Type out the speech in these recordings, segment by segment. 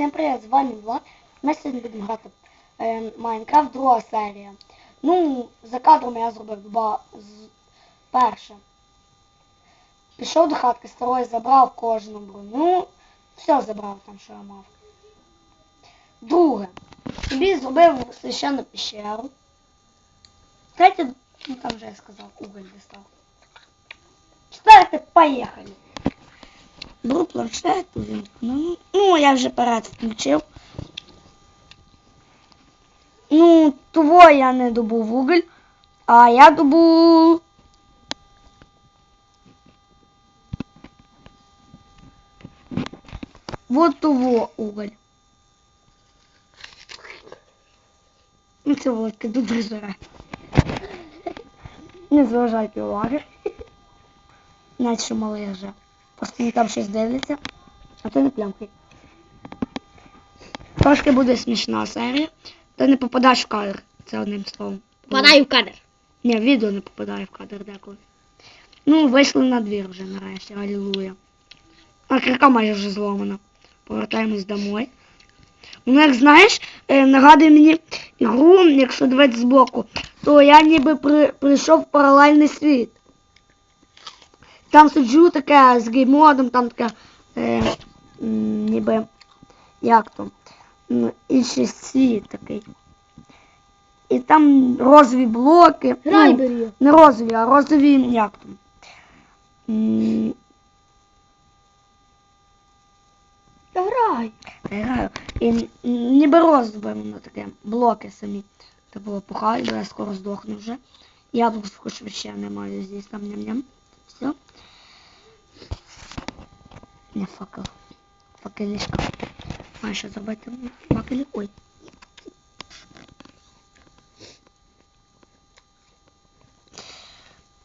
Всім привіт, з вами Влад. Ми сьогодні будемо грати е, Майнкрафт, друга серія. Ну, за кадром я зробив два з... перше. Пішов до хатки старої, забрав кожну броню. Все забрав там, що я мав. Друге. Собі зробив священну пещеру. Третє, ну там вже я сказав, уголь дістав. Четверте, поїхали. Беру планшет, увімкну. Ну, я вже парад включив. Ну, того я не добув уголь, а я добув. Вот того уголь. Ну, це Володька дуже жаре. Не зважайте уваги. Що малий вже. Він там щось дивиться, а ти не плямкай. Трошки буде смішна серія. Ти не попадаєш в кадр. Це одним словом. Попадаю в кадр. Ні, відео не попадає в кадр деколи. Ну, вийшли на двір вже нарешті, алілуя. А кирка майже вже зломана. Повертаємось домой. Ну, як знаєш, е, нагадує мені ігру, якщо дивитися збоку, то я ніби при, прийшов в паралельний світ. Там сиджу таке з геймодом, там таке е, ніби як то, інший світ такий. І там розові блоки. ну, не розові, а розові як там. Та грай. Я граю. І ніби розове воно таке, блоки самі. Та було пухаю, бо я скоро здохну вже. Яблук хоч ще не маю здесь там ням-ням. Все. Не факел. Факелішка. Маю що зробити факелі. Ой.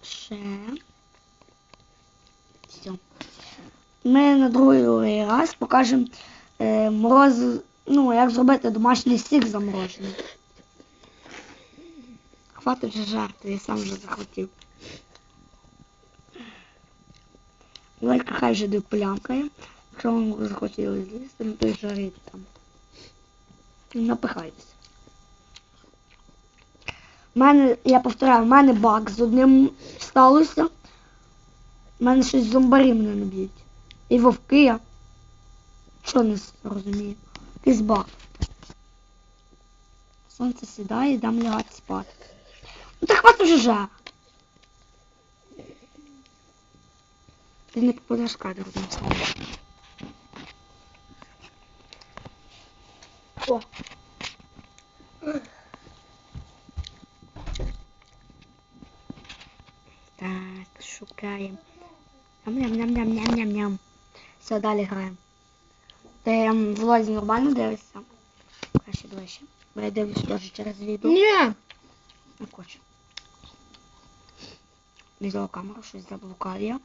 Ще. Все. Ми на другий раз покажемо е, мороз, ну, як зробити домашній сік заморожений. Хватить вже жарти, я сам вже захотів. Валька хай вже доплямкає. Якщо вам захотіли злізти, ну то й жаріть там. Напихайтеся. У мене, я повторяю, в мене баг з одним сталося. У мене щось зомбарі мене не б'ють. І вовки я. Що не розумію? Якийсь баг. Сонце сідає, йдемо лягати спати. Ну так хватить вже Ти не попадеш в кадр одним словом. О. Так, шукаємо. Ням-ням-ням-ням-ням-ням. Все, далі граємо. Ти ем, Володя нормально дивишся? Краще ближче. Бо я дивлюсь теж через відео. Ні. Не хочу. Відеокамеру щось заблукав я.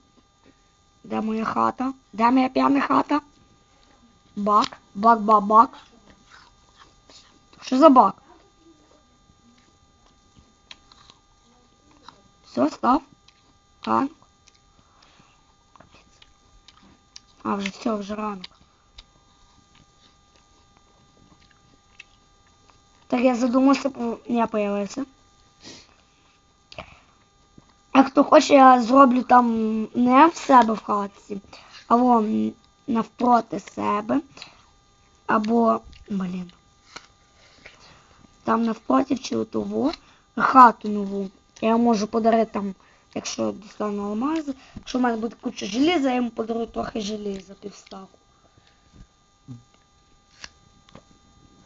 Де моя хата? Де моя п'яна хата? Бак. Бак, бак, бак. Що за бак? Все, став. Так. А, вже все, вже ранок. Так я задумався, я появився. А хто хоче, я зроблю там не в себе в хатці, а вон навпроти себе. Або, блін. Там навпроти чи того хату нову. Я можу подарити там, якщо достану алмази. Якщо в мене буде куча желіза, я йому подарую трохи желіза, півставку.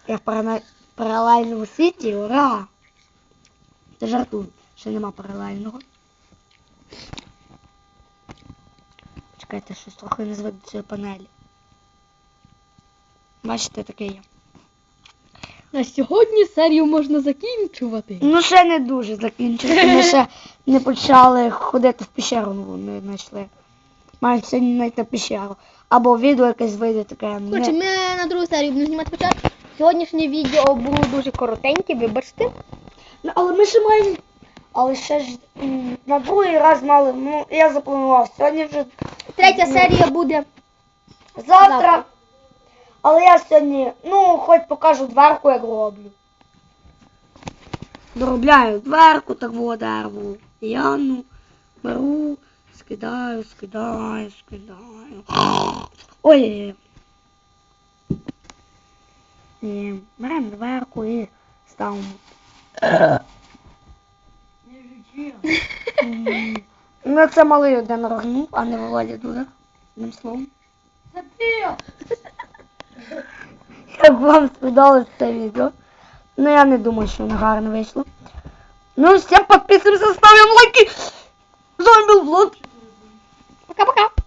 Я в паралельному світі, ура! Це жартую, ще нема паралельного. Чекайте, щось трохи не звик до цієї панелі. Бачите, таке є. На сьогодні серію можна закінчувати. Ну, ще не дуже закінчити. Ми ще не почали ходити в пещеру, ну, не знайшли. Маємо сьогодні знайти пещеру. Або відео якесь вийде таке. Коротше, ми на другу серію будемо знімати початку. Сьогоднішнє відео було дуже коротеньке, вибачте. Ну, але ми ще маємо. Але ще ж на другий раз мали. Ну, я запланував. Сьогодні вже Третя серія буде завтра. Завтра. Але я сьогодні, ну, хоч покажу дверку, як роблю. Доробляю дверку, так во дерево. Я ну беру, скидаю, скидаю, скидаю. Ой. І беремо дверку і ставимо. Ну, це малий один рогнув, а не Володя дуже. Одним словом. Як вам сподобалось це відео? Ну я не думаю, що воно гарно вийшло. Ну, всім підписуємося, ставимо лайки. З вами був. Пока-пока.